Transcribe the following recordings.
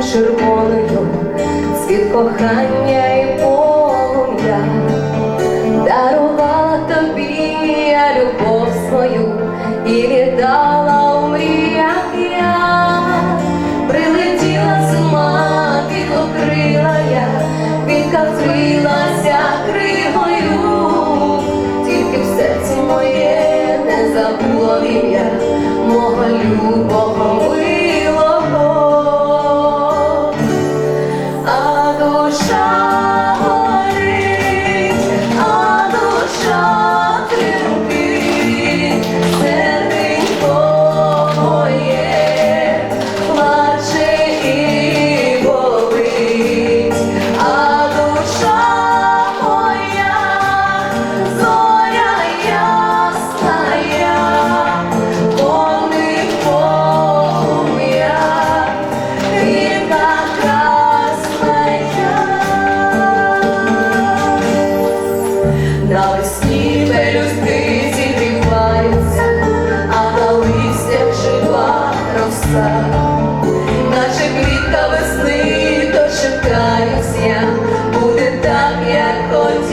червоною світ кохання і полум'я дарувала тобі я любов свою і літала у мріях я прилетіла з ума, підокрила я, відкатрила. Будет так, як хотів.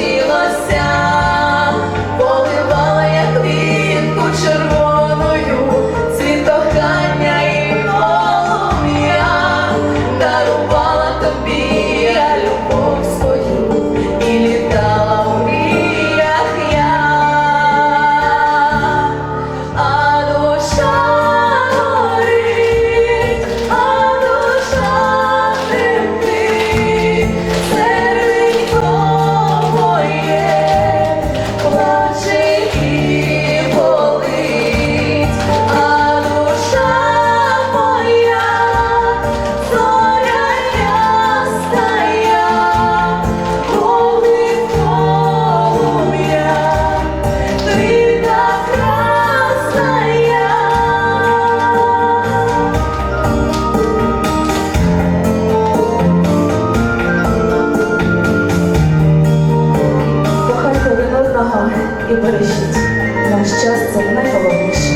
щастя найголовніше.